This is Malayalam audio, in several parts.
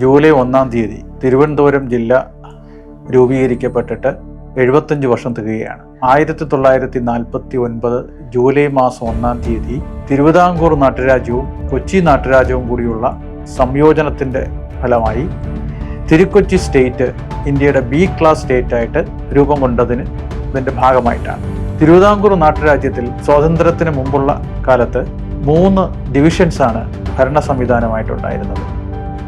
ജൂലൈ ഒന്നാം തീയതി തിരുവനന്തപുരം ജില്ല രൂപീകരിക്കപ്പെട്ടിട്ട് എഴുപത്തഞ്ച് വർഷം തികയാണ് ആയിരത്തി തൊള്ളായിരത്തി നാൽപ്പത്തി ഒൻപത് ജൂലൈ മാസം ഒന്നാം തീയതി തിരുവിതാംകൂർ നാട്ടുരാജ്യവും കൊച്ചി നാട്ടുരാജ്യവും കൂടിയുള്ള സംയോജനത്തിന്റെ ഫലമായി തിരുക്കൊച്ചി സ്റ്റേറ്റ് ഇന്ത്യയുടെ ബി ക്ലാസ് സ്റ്റേറ്റ് ആയിട്ട് രൂപം കൊണ്ടതിന് ഇതിന്റെ ഭാഗമായിട്ടാണ്. തിരുവിതാംകൂർ നാട്ടുരാജ്യത്തിൽ സ്വാതന്ത്ര്യത്തിന് മുമ്പുള്ള കാലത്ത് മൂന്ന് ഡിവിഷൻസാണ് ഭരണ സംവിധാനമായിട്ടുണ്ടായിരുന്നത്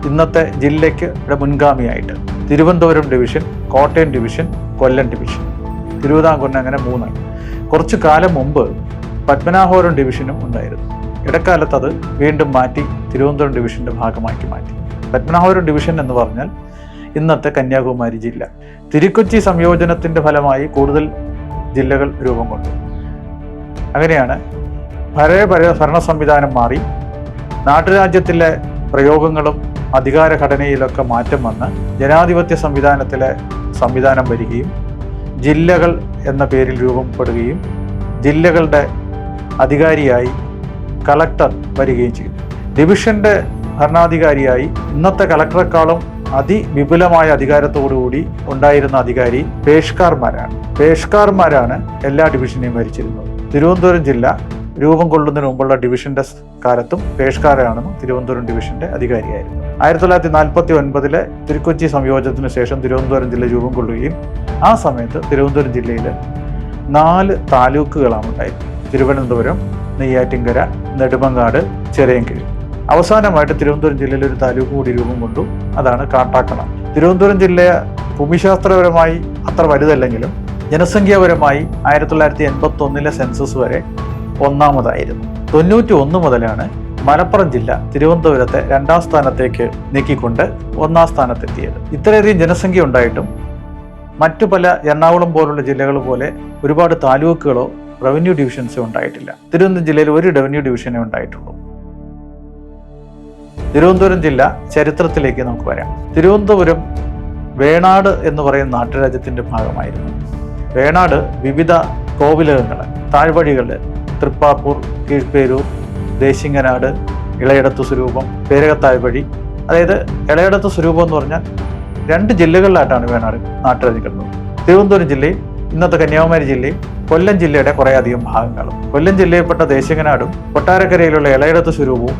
ഇന്നത്തെ ജില്ലയ്ക്ക് ഇവിടെ മുൻഗാമിയായിട്ട്. Thiruvananthapuram division Kottayam division Kollam division തിരുവിതാംകൂറിന് അങ്ങനെ മൂന്നായി. കുറച്ചു കാലം മുമ്പ് പത്മനാഭപുരം ഡിവിഷനും ഉണ്ടായിരുന്നു. ഇടക്കാലത്ത് അത് വീണ്ടും മാറ്റി തിരുവനന്തപുരം ഡിവിഷന്റെ ഭാഗമാക്കി മാറ്റി. പത്മനാഭപുരം ഡിവിഷൻ എന്ന് പറഞ്ഞാൽ ഇന്നത്തെ കന്യാകുമാരി ജില്ല. തിരുക്കൊച്ചി സംയോജനത്തിന്റെ ഫലമായി കൂടുതൽ ജില്ലകൾ രൂപം കൊണ്ടു. അങ്ങനെയാണ് പഴയ പഴയ ഭരണ സംവിധാനം മാറി നാട്ടുരാജ്യത്തിലെ പ്രയോഗങ്ങളും അധികാര ഘടനയിലൊക്കെ മാറ്റം വന്ന് ജനാധിപത്യ സംവിധാനത്തിലെ സംവിധാനം വരികയും ജില്ലകൾ എന്ന പേരിൽ രൂപപ്പെടുകയും ജില്ലകളുടെ അധികാരിയായി കളക്ടർ വരികയും ചെയ്തു. ഡിവിഷന്റെ ഭരണാധികാരിയായി ഇന്നത്തെ കളക്ടറെക്കാളും അതിവിപുലമായ അധികാരത്തോടുകൂടി ഉണ്ടായിരുന്ന അധികാരി പേഷ്കാർമാരാണ്. പേഷ്കാർമാരാണ് എല്ലാ ഡിവിഷനെയും ഭരിച്ചിരുന്നത്. തിരുവനന്തപുരം ജില്ല രൂപം കൊള്ളുന്നതിന് മുമ്പുള്ള ഡിവിഷന്റെ കാലത്തും പേഷ്കാരാണെന്നും തിരുവനന്തപുരം ഡിവിഷന്റെ അധികാരിയായിരുന്നു. ആയിരത്തി തൊള്ളായിരത്തി നാൽപ്പത്തി ഒൻപതിലെ തിരുക്കൊച്ചി സംയോജനത്തിന് ശേഷം തിരുവനന്തപുരം ജില്ല രൂപം കൊള്ളുകയും ആ സമയത്ത് തിരുവനന്തപുരം ജില്ലയിൽ നാല് താലൂക്കുകളാണ് ഉണ്ടായിരുന്നത് തിരുവനന്തപുരം നെയ്യാറ്റിൻകര നെടുമങ്ങാട് ചെറിയൻകിഴി. അവസാനമായിട്ട് തിരുവനന്തപുരം ജില്ലയിൽ ഒരു താലൂക്ക് കൂടി രൂപം കൊണ്ടു. അതാണ് കാട്ടാക്കണം തിരുവനന്തപുരം ജില്ല ഭൂമിശാസ്ത്രപരമായി അത്ര വലുതല്ലെങ്കിലും ജനസംഖ്യാപരമായി ആയിരത്തി തൊള്ളായിരത്തി എൺപത്തി ഒന്നിലെ സെൻസസ് വരെ ഒന്നാമതായിരുന്നു. തൊണ്ണൂറ്റി ഒന്ന് മുതലാണ് മലപ്പുറം ജില്ല തിരുവനന്തപുരത്തെ രണ്ടാം സ്ഥാനത്തേക്ക് നീക്കിക്കൊണ്ട് ഒന്നാം സ്ഥാനത്തെത്തിയത്. ഇത്രയധികം ജനസംഖ്യ ഉണ്ടായിട്ടും മറ്റു പല എറണാകുളം പോലുള്ള ജില്ലകൾ പോലെ ഒരുപാട് താലൂക്കുകളോ റവന്യൂ ഡിവിഷൻസോ ഉണ്ടായിട്ടില്ല. തിരുവനന്തപുരം ജില്ലയിൽ ഒരു റവന്യൂ ഡിവിഷനേ ഉണ്ടായിട്ടുള്ളൂ. തിരുവനന്തപുരം ജില്ല ചരിത്രത്തിലേക്ക് നമുക്ക് വരാം. തിരുവനന്തപുരം വേണാട് എന്ന് പറയുന്ന നാട്ടുരാജ്യത്തിന്റെ ഭാഗമായിരുന്നു. വേണാട് വിവിധ കോവിലകങ്ങൾ താഴ്വഴികൾ തൃപ്പാപ്പൂർ കീഴ്പേരൂർ ദേശിങ്ങനാട് ഇളയടത്ത് സ്വരൂപം പേരകത്തായ വഴി. അതായത് ഇളയടത്ത് സ്വരൂപം എന്ന് പറഞ്ഞാൽ രണ്ട് ജില്ലകളിലായിട്ടാണ് വേണാട് നാട്ടുരാജ്യം കിടന്നത് തിരുവനന്തപുരം ജില്ലയും ഇന്നത്തെ കന്യാകുമാരി ജില്ലയും കൊല്ലം ജില്ലയുടെ കുറേയധികം ഭാഗങ്ങളും. കൊല്ലം ജില്ലയിൽപ്പെട്ട ദേശിങ്ങനാടും കൊട്ടാരക്കരയിലുള്ള ഇളയിടത്ത് സ്വരൂപവും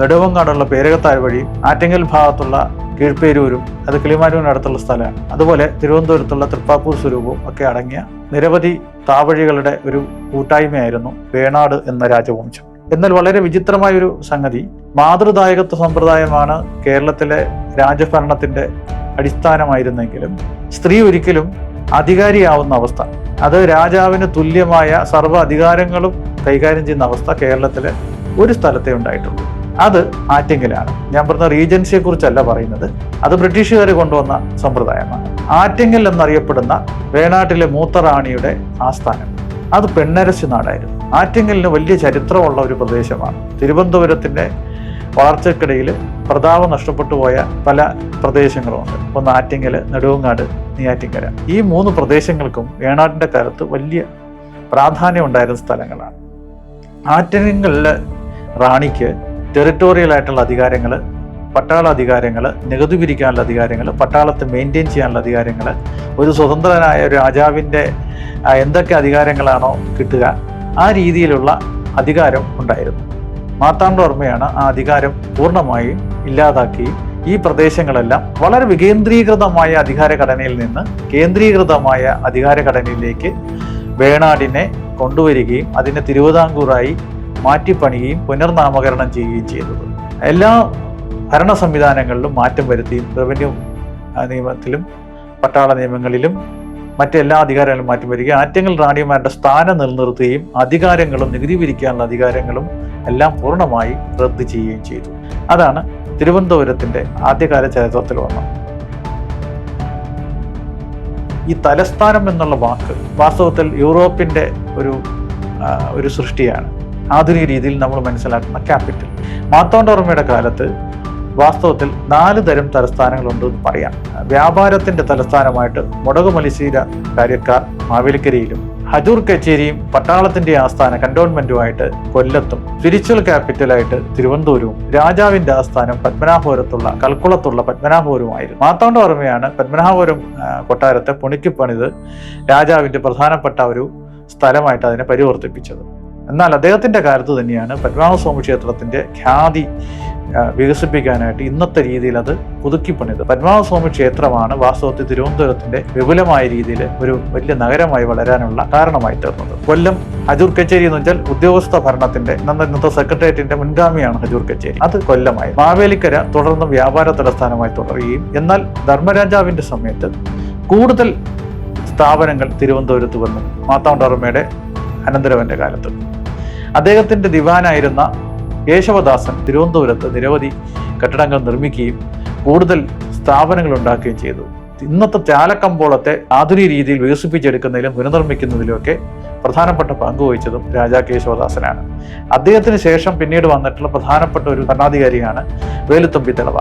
നെടുവങ്ങാടുള്ള പേരകത്തായ വഴിയും ആറ്റിങ്ങൽ ഭാഗത്തുള്ള കീഴ്പേരൂരും അത് കിളിമാനൂരിനടുത്തുള്ള സ്ഥലമാണ്. അതുപോലെ തിരുവനന്തപുരത്തുള്ള തൃപ്പാപ്പൂർ സ്വരൂപവും ഒക്കെ അടങ്ങിയ നിരവധി താവഴികളുടെ ഒരു കൂട്ടായ്മയായിരുന്നു വേണാട് എന്ന രാജവംശം. എന്നാൽ വളരെ വിചിത്രമായ ഒരു സംഗതി മാതൃദായകത്വ സമ്പ്രദായമാണ് കേരളത്തിലെ രാജഭരണത്തിന്റെ അടിസ്ഥാനമായിരുന്നെങ്കിലും സ്ത്രീ ഒരിക്കലും അധികാരിയാവുന്ന അവസ്ഥ. അത് രാജാവിന് തുല്യമായ സർവ അധികാരങ്ങളും കൈകാര്യം ചെയ്യുന്ന അവസ്ഥ കേരളത്തിലെ ഒരു സ്ഥലത്തെ ഉണ്ടായിട്ടുള്ളൂ. അത് ആറ്റിങ്ങലാണ്. ഞാൻ പറഞ്ഞ റീജൻസിയെ കുറിച്ചല്ല പറയുന്നത്. അത് ബ്രിട്ടീഷുകാർ കൊണ്ടുവന്ന സമ്പ്രദായമാണ്. ആറ്റിങ്ങൽ എന്നറിയപ്പെടുന്ന വേണാട്ടിലെ മൂത്ത റാണിയുടെ ആസ്ഥാനം. അത് പെണ്ണരശു നാടായിരുന്നു. ആറ്റിങ്ങലിന് വലിയ ചരിത്രമുള്ള ഒരു പ്രദേശമാണ്. തിരുവനന്തപുരത്തിന്റെ വളർച്ചക്കിടയിൽ പ്രതാപം നഷ്ടപ്പെട്ടു പോയ പല പ്രദേശങ്ങളുമുണ്ട്. ഒന്ന് ആറ്റിങ്ങൽ നെടുവങ്ങാട് നെയ്യാറ്റിങ്കര ഈ മൂന്ന് പ്രദേശങ്ങൾക്കും വേണാടിന്റെ കാലത്ത് വലിയ പ്രാധാന്യം ഉണ്ടായിരുന്ന സ്ഥലങ്ങളാണ്. ആറ്റിങ്ങലിലെ റാണിക്ക് ടെറിട്ടോറിയൽ ആയിട്ടുള്ള അധികാരങ്ങൾ പട്ടാള അധികാരങ്ങൾ നികുതി പിരിക്കാനുള്ള അധികാരങ്ങൾ പട്ടാളത്തെ മെയിന്റെയിൻ ചെയ്യാനുള്ള അധികാരങ്ങൾ ഒരു സ്വതന്ത്രനായ ഒരു രാജാവിന്റെ എന്തൊക്കെ അധികാരങ്ങളാണോ കിട്ടുക ആ രീതിയിലുള്ള അധികാരം ഉണ്ടായിരുന്നു. മാർത്താണ്ഡവർമ്മയാണ് ആ അധികാരം പൂർണമായും ഇല്ലാതാക്കി ഈ പ്രദേശങ്ങളെല്ലാം വളരെ വികേന്ദ്രീകൃതമായ അധികാര ഘടനയിൽ നിന്ന് കേന്ദ്രീകൃതമായ അധികാര ഘടനയിലേക്ക് വേണാടിനെ കൊണ്ടുവരികയും അതിനെ തിരുവിതാംകൂറായി മാറ്റിപ്പണിയുകയും പുനർനാമകരണം ചെയ്യുകയും ചെയ്തത്. എല്ലാ ഭരണ സംവിധാനങ്ങളിലും മാറ്റം വരുത്തിയും റവന്യൂ നിയമത്തിലും പട്ടാള നിയമങ്ങളിലും മറ്റെല്ലാ അധികാരങ്ങളും മാറ്റം വരികയും ആറ്റങ്ങൾ റാണിമാരുടെ സ്ഥാനം നിലനിർത്തുകയും അധികാരങ്ങളും നികുതി പിരിക്കാനുള്ള അധികാരങ്ങളും എല്ലാം പൂർണമായി റദ്ദ് ചെയ്യുകയും ചെയ്തു. അതാണ് തിരുവനന്തപുരത്തിന്റെ ആദ്യകാല ചരിത്രത്തിൽ വന്നത്. ഈ തലസ്ഥാനം എന്നുള്ള വാക്ക് വാസ്തവത്തിൽ യൂറോപ്പിന്റെ ഒരു ഒരു സൃഷ്ടിയാണ്. ആധുനിക രീതിയിൽ നമ്മൾ മനസ്സിലാക്കുന്ന ക്യാപിറ്റൽ മാത്തോണ്ടോർമ്മയുടെ കാലത്ത് വാസ്തവത്തിൽ നാല് തരം തലസ്ഥാനങ്ങളുണ്ട് എന്ന് പറയാം. വ്യാപാരത്തിന്റെ തലസ്ഥാനമായിട്ട് മുടകുമലിശീല കാര്യക്കാർ മാവേലിക്കരയിലും ഹജൂർ കച്ചേരിയും പട്ടാളത്തിന്റെ ആസ്ഥാന കണ്ടോൺമെന്റുമായിട്ട് കൊല്ലത്തും സ്പിരിച്വൽ ക്യാപിറ്റലായിട്ട് തിരുവനന്തപുരവും രാജാവിന്റെ ആസ്ഥാനം പത്മനാഭപുരത്തുള്ള കൽക്കുളത്തുള്ള പത്മനാഭപുരമായിരുന്നു മാർത്താണ്ഡവർമ്മയാണ് പത്മനാഭപുരം കൊട്ടാരത്തെ പൊണിക്ക് പണിത് രാജാവിന്റെ പ്രധാനപ്പെട്ട ഒരു സ്ഥലമായിട്ട് അതിനെ പരിവർത്തിപ്പിച്ചത്. എന്നാൽ അദ്ദേഹത്തിന്റെ കാലത്ത് തന്നെയാണ് പത്മനാഭസ്വാമി ക്ഷേത്രത്തിന്റെ ഖ്യാതി വികസിപ്പിക്കാനായിട്ട് ഇന്നത്തെ രീതിയിൽ അത് പുതുക്കിപ്പണിത് പത്മനാഭസ്വാമി ക്ഷേത്രമാണ് വാസ്തവത്തിൽ തിരുവനന്തപുരത്തിന്റെ വിപുലമായ രീതിയിൽ ഒരു വലിയ നഗരമായി വളരാനുള്ള കാരണമായി തീർന്നത്. കൊല്ലം ഹജൂർ കച്ചേരി എന്ന് വെച്ചാൽ ഉദ്യോഗസ്ഥ ഭരണത്തിന്റെ ഇന്നത്തെ സെക്രട്ടേറിയറ്റിന്റെ മുൻഗാമിയാണ് ഹജൂർ കച്ചേരി. അത് കൊല്ലമായി. മാവേലിക്കര തുടർന്ന് വ്യാപാര തലസ്ഥാനമായി തുടരുകയും എന്നാൽ ധർമ്മരാജാവിന്റെ സമയത്ത് കൂടുതൽ സ്ഥാപനങ്ങൾ തിരുവനന്തപുരത്ത് വന്നു. മാത്താണ്ഡവർമ്മയുടെ അനന്തരവന്റെ കാലത്ത്. അദ്ദേഹത്തിന്റെ ദിവാനായിരുന്ന കേശവദാസൻ തിരുവനന്തപുരത്ത് നിരവധി കെട്ടിടങ്ങൾ നിർമ്മിക്കുകയും കൂടുതൽ സ്ഥാപനങ്ങൾ ഉണ്ടാക്കുകയും ചെയ്തു. ഇന്നത്തെ ചാലക്കമ്പോളത്തെ ആധുനിക രീതിയിൽ വികസിപ്പിച്ചെടുക്കുന്നതിലും പുനർനിർമ്മിക്കുന്നതിലുമൊക്കെ പ്രധാനപ്പെട്ട പങ്ക് വഹിച്ചതും രാജാ കേശവദാസനാണ്. അദ്ദേഹത്തിന് ശേഷം പിന്നീട് വന്നിട്ടുള്ള പ്രധാനപ്പെട്ട ഒരു ഭരണാധികാരിയാണ് വേലുത്തമ്പി തെളവ.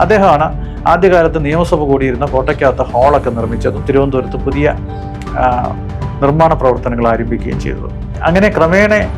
അദ്ദേഹമാണ് ആദ്യകാലത്ത് നിയമസഭ കൂടിയിരുന്ന കോട്ടയ്ക്കകത്ത് ഹാളൊക്കെ നിർമ്മിച്ചതും തിരുവനന്തപുരത്ത് പുതിയ നിർമ്മാണ പ്രവർത്തനങ്ങൾ ആരംഭിക്കുകയും ചെയ്തത്. അങ്ങനെ ക്രമേണ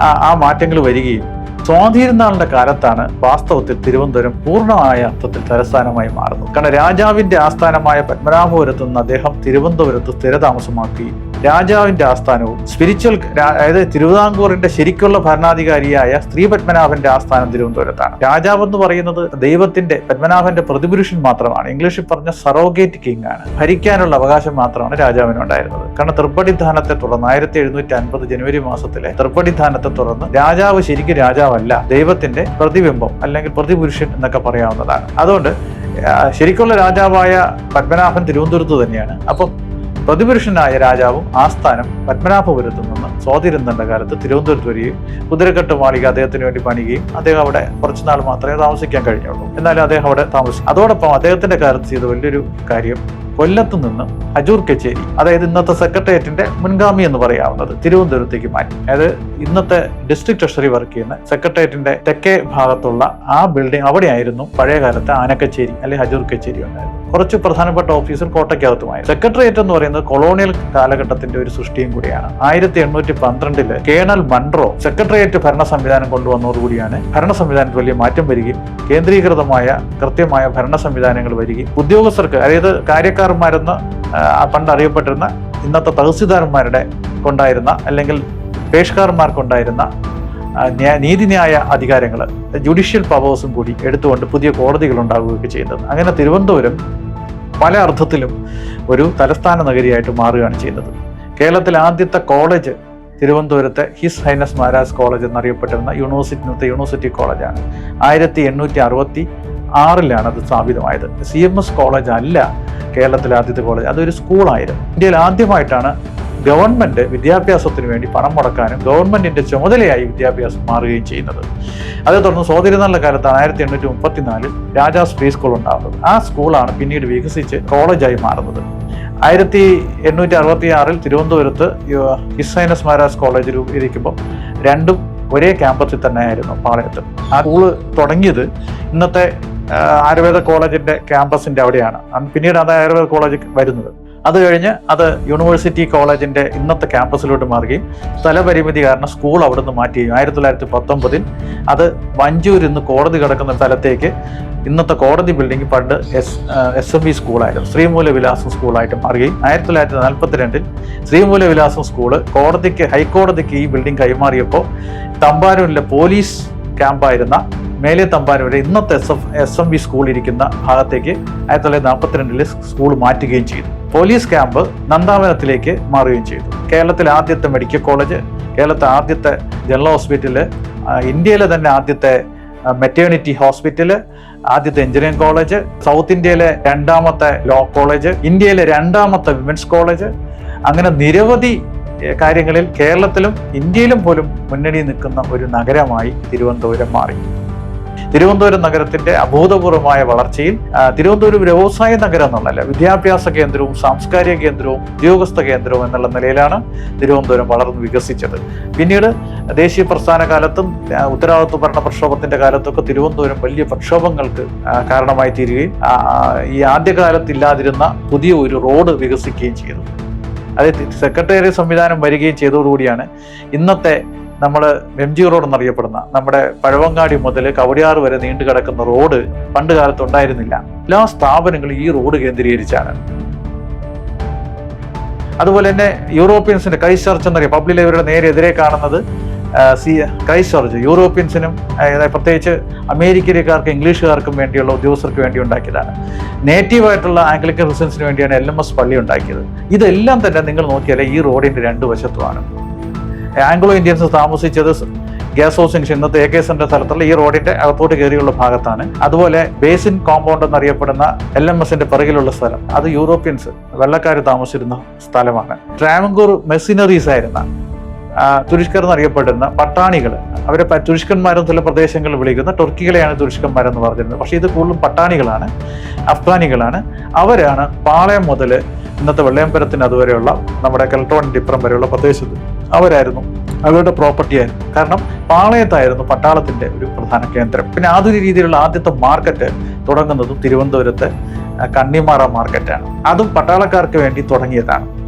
ആ- മാറ്റങ്ങൾ വരികയും സ്വാതിരുന്നാളിന്റെ കാലത്താണ് വാസ്തവത്തിൽ തിരുവനന്തപുരം പൂർണമായ അർത്ഥത്തിൽ തലസ്ഥാനമായി മാറുന്നത്. കാരണം രാജാവിന്റെ ആസ്ഥാനമായ പത്മനാഭപുരത്ത് നിന്ന് അദ്ദേഹം തിരുവനന്തപുരത്ത് സ്ഥിരതാമസമാക്കുകയും രാജാവിന്റെ ആസ്ഥാനവും സ്പിരിച്വൽ അതായത് തിരുവിതാംകൂറിന്റെ ശരിക്കുള്ള ഭരണാധികാരിയായ സ്ത്രീ പത്മനാഭന്റെ ആസ്ഥാനം തിരുവനന്തപുരത്താണ്. രാജാവ് എന്ന് പറയുന്നത് ദൈവത്തിന്റെ പത്മനാഭന്റെ പ്രതിപുരുഷൻ മാത്രമാണ്. ഇംഗ്ലീഷിൽ പറഞ്ഞ സറോഗേറ്റ് കിങ് ആണ്. ഭരിക്കാനുള്ള അവകാശം മാത്രമാണ് രാജാവിന് ഉണ്ടായിരുന്നത്. കാരണം തൃപ്പടിധാനത്തെ തുടർന്ന് ആയിരത്തി എഴുന്നൂറ്റി അൻപത് ജനുവരി മാസത്തിലെ തൃപ്പടിധാനത്തെ തുടർന്ന് രാജാവ് ശരിക്കും രാജാവല്ല. ദൈവത്തിന്റെ പ്രതിബിംബം അല്ലെങ്കിൽ പ്രതിപുരുഷൻ എന്നൊക്കെ പറയാവുന്നതാണ്. അതുകൊണ്ട് ശരിക്കുള്ള രാജാവായ പത്മനാഭൻ തിരുവനന്തപുരത്ത് തന്നെയാണ്. അപ്പം പ്രതിപുരുഷനായ രാജാവും ആസ്ഥാനം പത്മനാഭപുരത്ത് നിന്ന് സ്വാതിരുന്നന്റെ കാലത്ത് തിരുവനന്തപുരത്ത് വരികയും കുതിരക്കെട്ട് മാളിക അദ്ദേഹത്തിന് വേണ്ടി പണിയുകയും അദ്ദേഹം അവിടെ കുറച്ചുനാൾ മാത്രമേ താമസിക്കാൻ കഴിഞ്ഞുള്ളൂ. എന്നാലും അദ്ദേഹം അവിടെ താമസിച്ചു. അതോടൊപ്പം അദ്ദേഹത്തിന്റെ കാലത്ത് ചെയ്ത വലിയൊരു കാര്യം കൊല്ലത്ത് നിന്നും ഹജൂർ കച്ചേരി അതായത് ഇന്നത്തെ സെക്രട്ടേറിയറ്റിന്റെ മുൻഗാമി എന്ന് പറയാവുന്നത് തിരുവനന്തപുരത്തേക്ക് മാറ്റി. അതായത് ഇന്നത്തെ ഡിസ്ട്രിക്ട് ട്രഷറി വർക്ക് ചെയ്യുന്ന സെക്രട്ടേറിയറ്റിന്റെ തെക്കേ ഭാഗത്തുള്ള ആ ബിൽഡിംഗ് അവിടെയായിരുന്നു പഴയ കാലത്ത് ആനക്കച്ചേരി അല്ലെങ്കിൽ ഹജൂർ കച്ചേരി ഉണ്ടായിരുന്നു കുറച്ച് പ്രധാനപ്പെട്ട ഓഫീസർ കോട്ടയ്ക്കകത്തുമായി സെക്രട്ടേറിയറ്റ് എന്ന് പറയുന്നത് കൊളോണിയൽ കാലഘട്ടത്തിന്റെ ഒരു സൃഷ്ടിയും കൂടിയാണ്. ആയിരത്തി എണ്ണൂറ്റി പന്ത്രണ്ടിൽ കേണൽ മൺട്രോ സെക്രട്ടേറിയറ്റ് ഭരണ സംവിധാനം കൊണ്ടുവന്നതോടുകൂടിയാണ് ഭരണ സംവിധാനത്തിൽ വലിയ മാറ്റം വരികയും കേന്ദ്രീകൃതമായ കൃത്യമായ ഭരണ സംവിധാനങ്ങൾ വരികയും ഉദ്യോഗസ്ഥർക്ക് അതായത് കാര്യക്കാരന്മാരെന്ന് ആ, പണ്ട് അറിയപ്പെട്ടിരുന്ന ഇന്നത്തെ തഹസിൽദാർമാരുടെ കൊണ്ടായിരുന്ന അല്ലെങ്കിൽ പേഷ്കാർമാർക്കുണ്ടായിരുന്ന നീതിന്യായ അധികാരങ്ങൾ ജുഡീഷ്യൽ പവേഴ്സും കൂടി എടുത്തുകൊണ്ട് പുതിയ കോടതികൾ ഉണ്ടാവുകയൊക്കെ ചെയ്യുന്നത്. അങ്ങനെ തിരുവനന്തപുരം പല അർത്ഥത്തിലും ഒരു തലസ്ഥാന നഗരിയായിട്ട് മാറുകയാണ് ചെയ്യുന്നത്. കേരളത്തിലെ ആദ്യത്തെ കോളേജ് തിരുവനന്തപുരത്തെ ഹിസ് ഹൈനസ് മഹാരാജ് കോളേജ് എന്നറിയപ്പെട്ടിരുന്ന യൂണിവേഴ്സിറ്റി യൂണിവേഴ്സിറ്റി കോളേജാണ്. ആയിരത്തി എണ്ണൂറ്റി അറുപത്തി ആറിലാണ് അത് സ്ഥാപിതമായത്. സി എം എസ് കോളേജ് അല്ല കേരളത്തിലെ ആദ്യത്തെ കോളേജ് അതൊരു സ്കൂളായിരുന്നു ഇന്ത്യയിൽ ആദ്യമായിട്ടാണ് ഗവൺമെന്റ് വിദ്യാഭ്യാസത്തിന് വേണ്ടി പണം മുടക്കാനും ഗവൺമെന്റിന്റെ ചുമതലയായി വിദ്യാഭ്യാസം മാറുകയും ചെയ്യുന്നത്. അതേ തുടർന്ന് സ്വാതിരുന്നാളിന്റെ കാലത്താണ് ആയിരത്തി എണ്ണൂറ്റി മുപ്പത്തിനാലിൽ രാജാസ് പ്രീ സ്കൂൾ ഉണ്ടാകുന്നത്. ആ സ്കൂളാണ് പിന്നീട് വികസിച്ച് കോളേജായി മാറുന്നത്. ആയിരത്തി എണ്ണൂറ്റി അറുപത്തി ആറിൽ തിരുവനന്തപുരത്ത് ഹിസൈനസ് മഹാരാജ് കോളേജ് രൂപീകരിക്കുമ്പോൾ രണ്ടും ഒരേ ക്യാമ്പസിൽ തന്നെയായിരുന്നു പാളയത്ത്. ആ സ്കൂൾ തുടങ്ങിയത് ഇന്നത്തെ ആയുർവേദ കോളേജിന്റെ ക്യാമ്പസിന്റെ അവിടെയാണ്. പിന്നീട് അത് ആയുർവേദ കോളേജ് വരുന്നത്. അത് കഴിഞ്ഞ് അത് യൂണിവേഴ്സിറ്റി കോളേജിന്റെ ഇന്നത്തെ ക്യാമ്പസിലോട്ട് മാറുകയും സ്ഥലപരിമിതി കാരണം സ്കൂൾ അവിടെ നിന്ന് മാറ്റി ആയിരത്തി തൊള്ളായിരത്തി പത്തൊമ്പതിൽ അത് വഞ്ചൂർ നിന്ന് കോടതി കിടക്കുന്ന സ്ഥലത്തേക്ക് ഇന്നത്തെ കോടതി ബിൽഡിംഗ് പണ്ട് എസ് എസ് എം ബി സ്കൂളായിരുന്നു. ശ്രീമൂല വിലാസം സ്കൂളായിട്ട് മാറുകയും ആയിരത്തി തൊള്ളായിരത്തി നാൽപ്പത്തിരണ്ടിൽ ശ്രീമൂല വിലാസം സ്കൂൾ കോടതിക്ക് ഹൈക്കോടതിക്ക് ഈ ബിൽഡിംഗ് കൈമാറിയപ്പോൾ തമ്പാനൂരിലെ പോലീസ് ക്യാമ്പായിരുന്ന മേലെ തമ്പാനൂരിലെ ഇന്നത്തെ S F S M V school ഇരിക്കുന്ന ഭാഗത്തേക്ക് ആയിരത്തി തൊള്ളായിരത്തി നാൽപ്പത്തിരണ്ടിൽ സ്കൂൾ മാറ്റുകയും ചെയ്തു. പോലീസ് ക്യാമ്പ് നന്ദാവനത്തിലേക്ക് മാറുകയും ചെയ്തു. കേരളത്തിലെ ആദ്യത്തെ മെഡിക്കൽ കോളേജ് കേരളത്തിലെ ആദ്യത്തെ ജനറൽ ഹോസ്പിറ്റൽ ഇന്ത്യയിലെ തന്നെ ആദ്യത്തെ മെറ്റേണിറ്റി ഹോസ്പിറ്റൽ ആദ്യത്തെ എഞ്ചിനീയറിംഗ് കോളേജ് സൗത്ത് ഇന്ത്യയിലെ രണ്ടാമത്തെ ലോ കോളേജ് ഇന്ത്യയിലെ രണ്ടാമത്തെ വിമൻസ് കോളേജ്. അങ്ങനെ നിരവധി കാര്യങ്ങളിൽ കേരളത്തിലും ഇന്ത്യയിലും പോലും മുന്നണി നിൽക്കുന്ന ഒരു നഗരമായി തിരുവനന്തപുരം മാറി. തിരുവനന്തപുരം നഗരത്തിന്റെ അഭൂതപൂർവമായ വളർച്ചയിൽ തിരുവനന്തപുരം വ്യവസായ നഗരം എന്നുള്ള വിദ്യാഭ്യാസ കേന്ദ്രവും സാംസ്കാരിക കേന്ദ്രവും ഉദ്യോഗസ്ഥ കേന്ദ്രവും എന്നുള്ള നിലയിലാണ് തിരുവനന്തപുരം വളർന്നു വികസിച്ചത്. പിന്നീട് ദേശീയ പ്രസ്ഥാന കാലത്തും ഉത്തരവാദിത്വ ഭരണ പ്രക്ഷോഭത്തിന്റെ കാലത്തൊക്കെ തിരുവനന്തപുരം വലിയ പ്രക്ഷോഭങ്ങൾക്ക് കാരണമായി തീരുകയും ഈ ആദ്യകാലത്ത് ഇല്ലാതിരുന്ന പുതിയ ഒരു റോഡ് വികസിക്കുകയും ചെയ്തു. അത് സെക്രട്ടേറിയറ്റ് സംവിധാനം വരികയും ചെയ്തതോടുകൂടിയാണ് ഇന്നത്തെ നമ്മൾ എം ജി റോഡ് എന്നറിയപ്പെടുന്ന നമ്മുടെ പഴവങ്ങാടി മുതൽ കവടിയാറ് വരെ നീണ്ടു കിടക്കുന്ന റോഡ് പണ്ട് കാലത്ത് ഉണ്ടായിരുന്നില്ല. എല്ലാ സ്ഥാപനങ്ങളും ഈ റോഡ് കേന്ദ്രീകരിച്ചാണ്. അതുപോലെ തന്നെ യൂറോപ്യൻസിന്റെ ക്രൈസ്റ്റ് ചർച്ച് എന്നറിയാം പബ്ലിക് ലൈബ്രറിയുടെ നേരെ എതിരെ കാണുന്നത് സി ക്രൈസ്റ്റ് ചർച്ച് യൂറോപ്യൻസിനും പ്രത്യേകിച്ച് അമേരിക്കക്കാർക്ക് ഇംഗ്ലീഷുകാർക്കും വേണ്ടിയുള്ള ഉദ്യോഗസ്ഥർക്ക് വേണ്ടി ഉണ്ടാക്കിയതാണ്. നേറ്റീവ് ആയിട്ടുള്ള ആംഗ്ലിക്കൻ ക്രിസ്ത്യൻസിന് വേണ്ടിയാണ് എൽ എം എസ് പള്ളി ഉണ്ടാക്കിയത്. ഇതെല്ലാം തന്നെ നിങ്ങൾ നോക്കിയാലേ ഈ റോഡിന്റെ രണ്ട് വശത്തുമാണ്. ആംഗ്ലോ ഇന്ത്യൻസ് താമസിച്ചത് ഗ്യാസ് ഹൗസിംഗ് ഇന്നത്തെ എ കെ സെന്റർ സ്ഥലത്തുള്ള ഈ റോഡിന്റെ അകത്തോട്ട് കയറിയുള്ള ഭാഗത്താണ്. അതുപോലെ ബേസിൻ കോമ്പൗണ്ട് എന്നറിയപ്പെടുന്ന എൽ എം എസിന്റെ പിറകിലുള്ള സ്ഥലം. അത് യൂറോപ്യൻസ് വെള്ളക്കാർ താമസിച്ചിരുന്ന സ്ഥലമാണ്. ട്രാവൻകൂർ മെസ്സിനറീസ് ആയിരുന്ന തുരുഷ്കർ എന്നറിയപ്പെടുന്ന പട്ടാണികൾ അവരെ തുരുഷ്കന്മാരെന്ന് ചില പ്രദേശങ്ങളിൽ വിളിക്കുന്ന ടർക്കികളെയാണ് തുരുഷ്കന്മാരെന്ന് പറഞ്ഞിരുന്നത്. പക്ഷേ ഇത് കൂടുതലും പട്ടാണികളാണ് അഫ്ഗാനികളാണ്. അവരാണ് പാളയം മുതൽ ഇന്നത്തെ വെള്ളയമ്പലത്തിന് അതുവരെയുള്ള നമ്മുടെ കെൽട്രോണിന്റെ ഡിപ്രം വരെയുള്ള പ്രദേശത്ത്. അവരായിരുന്നു അവരുടെ പ്രോപ്പർട്ടി ആയിരുന്നു. കാരണം പാളയത്തായിരുന്നു പട്ടാളത്തിന്റെ ഒരു പ്രധാന കേന്ദ്രം. പിന്നെ ആധുനിക രീതിയിലുള്ള ആദ്യത്തെ മാർക്കറ്റ് തുടങ്ങുന്നതും തിരുവനന്തപുരത്തെ കണ്ണിമാറ മാർക്കറ്റാണ്. അതും പട്ടാളക്കാർക്ക് വേണ്ടി തുടങ്ങിയതാണ്.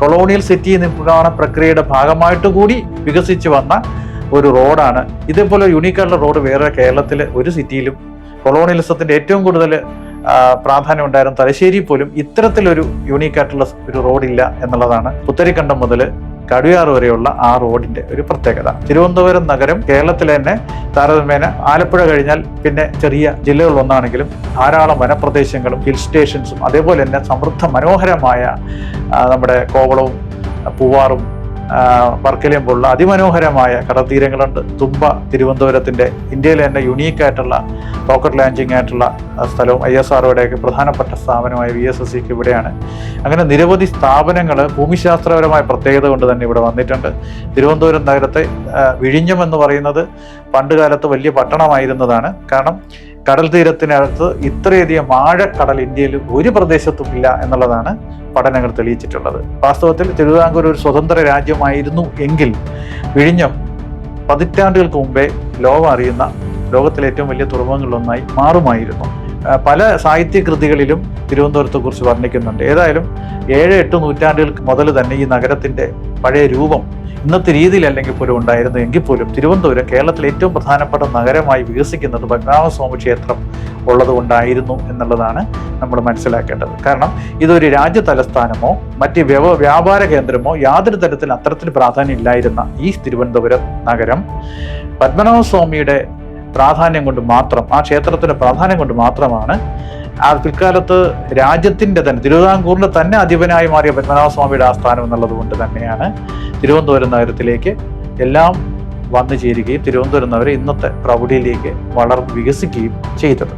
കൊളോണിയൽ സിറ്റി നിർമ്മാണ പ്രക്രിയയുടെ ഭാഗമായിട്ട് കൂടി വികസിച്ച് വന്ന ഒരു റോഡാണ്. ഇതേപോലെ യുണീക്കായിട്ടുള്ള റോഡ് വേറെ കേരളത്തിലെ ഒരു സിറ്റിയിലും കൊളോണിയലിസത്തിന്റെ ഏറ്റവും കൂടുതൽ പ്രാധാന്യം ഉണ്ടായിരുന്ന തലശ്ശേരി പോലും ഇത്തരത്തിലൊരു യുണീക്കായിട്ടുള്ള ഒരു റോഡില്ല എന്നുള്ളതാണ് പുത്തരിക്കണ്ടം മുതൽ കടുയാർ വരെയുള്ള ആ റോഡിന്റെ ഒരു പ്രത്യേകത. തിരുവനന്തപുരം നഗരം കേരളത്തിലെ തന്നെ താരതമ്യേന ആലപ്പുഴ കഴിഞ്ഞാൽ പിന്നെ ചെറിയ ജില്ലകളൊന്നാണെങ്കിലും ധാരാളം വനപ്രദേശങ്ങളും ഹിൽ സ്റ്റേഷൻസും അതേപോലെ തന്നെ സമൃദ്ധ മനോഹരമായ നമ്മുടെ കോവളവും പൂവാറും വർക്കലയും പോലുള്ള അതിമനോഹരമായ കടൽത്തീരങ്ങളുണ്ട് തുമ്പ തിരുവനന്തപുരത്തിന്റെ ഇന്ത്യയിലെ തന്നെ യുണീക്ക് ആയിട്ടുള്ള റോക്കറ്റ് ലാൻഡിംഗ് ആയിട്ടുള്ള സ്ഥലവും ഐ എസ് ആർഒയുടെയൊക്കെ പ്രധാനപ്പെട്ട സ്ഥാപനമായ വി എസ് എസ് സിക്ക് ഇവിടെയാണ്. അങ്ങനെ നിരവധി സ്ഥാപനങ്ങൾ ഭൂമിശാസ്ത്രപരമായ പ്രത്യേകത കൊണ്ട് തന്നെ ഇവിടെ വന്നിട്ടുണ്ട്. തിരുവനന്തപുരം നഗരത്തെ വിഴിഞ്ഞം എന്ന് പറയുന്നത് പണ്ടുകാലത്ത് വലിയ പട്ടണമായിരുന്നതാണ്. കാരണം കടൽ തീരത്തിനകത്ത് ഇത്രയധികം ആഴക്കടൽ ഇന്ത്യയിൽ ഒരു പ്രദേശത്തും ഇല്ല എന്നുള്ളതാണ് പഠനങ്ങൾ തെളിയിച്ചിട്ടുള്ളത്. വാസ്തവത്തിൽ തിരുവിതാംകൂർ ഒരു സ്വതന്ത്ര രാജ്യമായിരുന്നു എങ്കിൽ വിഴിഞ്ഞം പതിറ്റാണ്ടുകൾക്ക് മുമ്പേ ലോകം അറിയുന്ന ലോകത്തിലെ ഏറ്റവും വലിയ തുറമുഖങ്ങളിലൊന്നായി മാറുമായിരുന്നു. പല സാഹിത്യകൃതികളിലും തിരുവനന്തപുരത്തെ കുറിച്ച് വർണിക്കുന്നുണ്ട്. ഏതായാലും ഏഴ് എട്ട് നൂറ്റാണ്ടുകൾക്ക് മുതൽ തന്നെ ഈ നഗരത്തിന്റെ പഴയ രൂപം ഇന്നത്തെ രീതിയിൽ അല്ലെങ്കിൽ പോലും ഉണ്ടായിരുന്നു എങ്കിൽ പോലും തിരുവനന്തപുരം കേരളത്തിലെ ഏറ്റവും പ്രധാനപ്പെട്ട നഗരമായി വികസിക്കുന്നത് പത്മനാഭസ്വാമി ക്ഷേത്രം ഉള്ളത് കൊണ്ടായിരുന്നു എന്നുള്ളതാണ് നമ്മൾ മനസ്സിലാക്കേണ്ടത്. കാരണം ഇതൊരു രാജ്യ തലസ്ഥാനമോ മറ്റ് വ്യവ വ്യാപാര കേന്ദ്രമോ യാതൊരു തരത്തിൽ അത്തരത്തിൽ പ്രാധാന്യം ഇല്ലായിരുന്ന ഈ തിരുവനന്തപുരം നഗരം പത്മനാഭസ്വാമിയുടെ പ്രാധാന്യം കൊണ്ട് മാത്രം ആ ക്ഷേത്രത്തിന്റെ പ്രാധാന്യം കൊണ്ട് മാത്രമാണ് ആ പിൽക്കാലത്ത് രാജ്യത്തിന്റെ തന്നെ തിരുവിതാംകൂറിന്റെ തന്നെ അധിപനായി മാറിയ പത്മനാഭസ്വാമിയുടെ ആസ്ഥാനം എന്നുള്ളത് കൊണ്ട് തന്നെയാണ് തിരുവനന്തപുരം നഗരത്തിലേക്ക് എല്ലാം വന്നു ചേരുകയും തിരുവനന്തപുരം നഗരം ഇന്നത്തെ പ്രൗഢിയിലേക്ക് വളർ വികസിക്കുകയും ചെയ്തത്.